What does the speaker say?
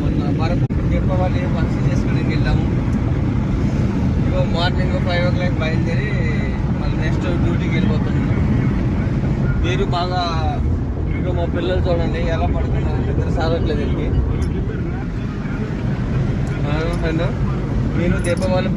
మొన్న వరకు చెప్పవాలి వర్క్ చేసుకోవడానికి వెళ్ళాము. ఇగో మార్నింగ్ ఫైవ్ ఓ క్లాక్ బయలుదేరి మళ్ళీ నెక్స్ట్ డ్యూటీకి వెళ్ళిపోతున్నాం. మీరు బాగా ఇక మా పిల్లలు చూడండి ఎలా పడుకున్నారు ఇద్దరు సాగట్లేదు వెళ్ళి నేను చెప్పవాలి వాళ్ళు